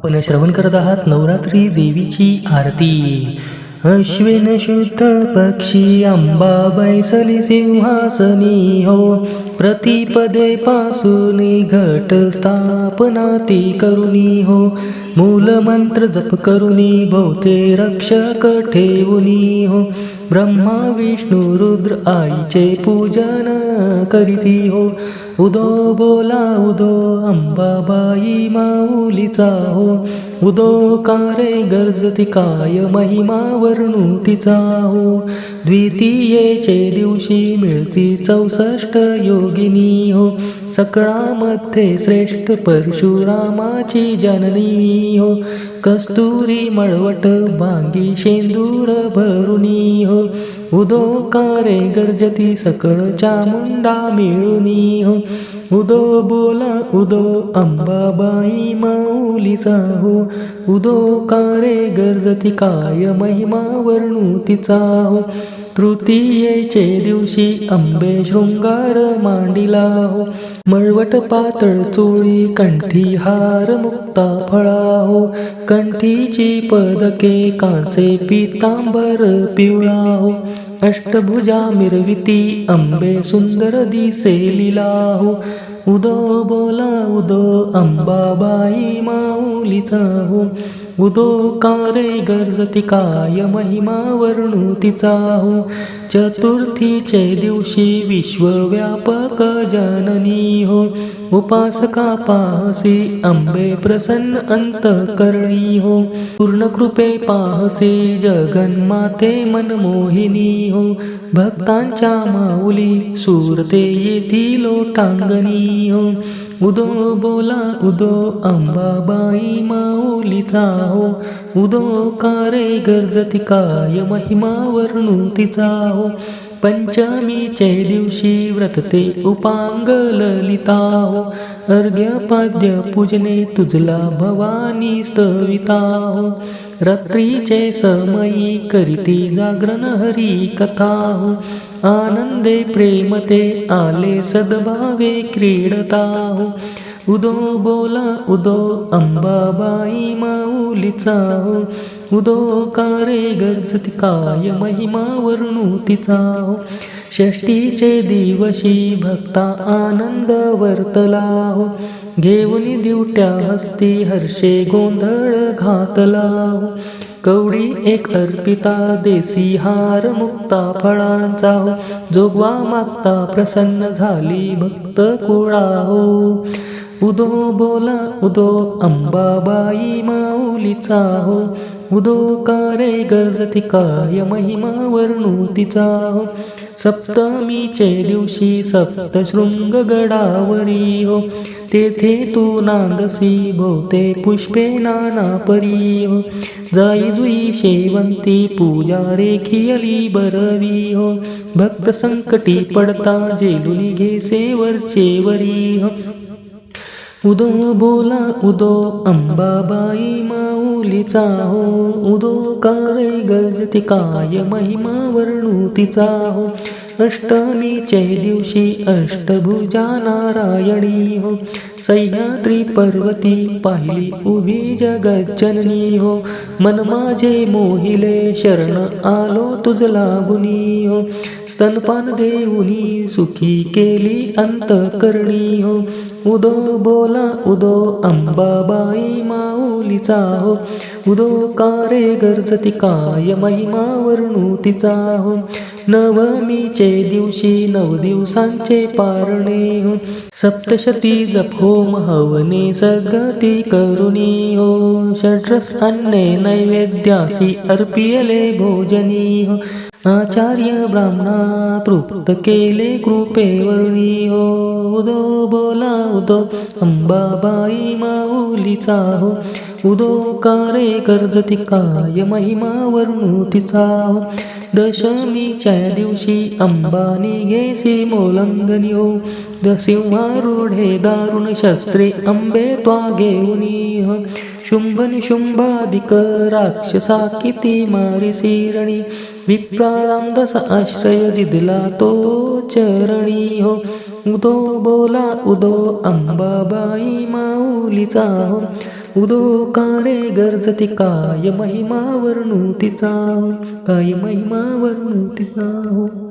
आपण श्रवण करत आहात नवरात्री देवीची आरती. अश्विन शुद्ध पक्षी अंबा बैसली सिंहासनी हो. प्रतिपदे पासून घट स्थापना ती करुणी हो. मूल मंत्र जप करुणी भोवते रक्षक ठेवुनी हो. ब्रह्मा विष्णू रुद्र आईचे पूजन करीती हो. उदो बोला उदो अंबाबाई माऊलीचा हो. उदो कारे गरजती काय महिमा वर्णू तिचा हो. द्वितीयेचे दिवशी मिळती चौसष्ट योगिनी हो सकळामध्ये श्रेष्ठ परशुरामाची जननी हो कस्तुरी मळवट भांगी शेंदूर भरुनी हो उदो कारे गरजती सकळच्या मुंडा मिळुनी हो उदो बोला उदो अंबाबाई माऊलीचा हो उदो कारे गरजती काय महिमा वर्णू तिचा हो तृतीयेचे दिवशी आंबे शृंगार मांडिला हो मळवट पातळ चोळी कंठी हार मुक्ता फळा हो कंठीची पदके कांसे पितांबर पिवळा हो अष्टभुजा मिरविती अंबे सुंदर दिसे लिला हो उदो बोला उदो अंबाबाई माऊलीचा हो उदो कारे गर्जती काय महिमा वर्णू तिचा हो चतुर्थीचे दिवशी विश्वव्यापक जननी हो. उपासका पाहसी अंबे प्रसन्न अंत करणी हो. पूर्ण कृपे पाहसी जगन्माते मनमोहिनी हो. भक्तांच्या माऊली सूरते येथील लोटांगणी हो. उदो बोला उदो अंबाबाई माऊलीचा हो. उदो कारे गरजती काय महिमा वर्णू तिचा हो. पंचमीचे दिवशी व्रतते उपांग ललिता. हो अर्घ्यपाद्य पूजने तुझला भवानी स्तविता. हो रात्रीचे समयी करीती जागरण हरी कथा. हो आनंदे प्रेमते आले सद्भावे क्रीडता. हो उदो बोला उदो अंबाबाई माऊलीचा हो उदो कारे गरजती काय महिमा वर्णू तिचा हो षष्टीचे दिवशी भक्ता आनंद वर्तला हो घेऊन दिवट्या हस्ती हर्षे गोंधळ घातला हो कवडी एक अर्पिता देसी हार मुक्ता फळांचा हो. जोगवा मागता प्रसन्न झाली भक्त कोळा हो. उदो बोला उदो अंबाबाई माऊलीचा हो. उदो कारे गरजती काय महिमा वर्णू तिचा हो. सप्तमीचे दिवशी सप्तशृंग गडावरी हो. तेथे तू नांदसी भोवते पुष्पे नाना परी हो. जाई जुई शेवंती पूजा रेखियली बरवी हो. भक्त संकटी पडता जेलुनी घेसे वरचे वरी हो. उदो बोला उदो अंबाबाई माऊलीचा हो. उदो कारे गरजती काय महिमा वर्णू तिचा हो. अष्टमीचे दिवशी अष्टभुजा नारायणी हो. सह्याद्री पर्वती पाहिली उभी जगज्जननी हो. मन माझे मोहिले शरण आलो तुझला गुनी हो. स्तनपान देऊनी सुखी केली अंतकरणी हो. उदो बोला उदो अंबाबाई माऊलीचा हो. उदो कारे गरजती काय महिमा वर्णू तिचा हो. नवमीचे दिवशी नव दिवसांचे पारणे हो. सप्तशती जप होम हवने सद्गती करुणी हो. षड्रस अन्ने नैवेद्यासी अर्पियले भोजनी हो. आचार्य ब्राह्मणा तृप्त केले कृपेवरुणी. हो उदो बोला उदो अंबाबाई माऊलीचा हो उदो कारे कर्जती काय महिमा वर्णू तिचा हो दशमीच्या दिवशी अंबानी घेसी मोलंगनी हो दसिंहारूढे दारुण शस्त्रे अंबे त्वा घेऊनी हो शुंभ निशुंभादिक राक्षसा किती मारी सिरणी विप्रारामदस आश्रय दिदला तो चरणी हो। उदो बोला उदो अंबाबाई माऊलीचा हो। उदोकारे गरजती काय महिमा वर्णू तिचा हो। काय महिमा वर्णू तिचा हो।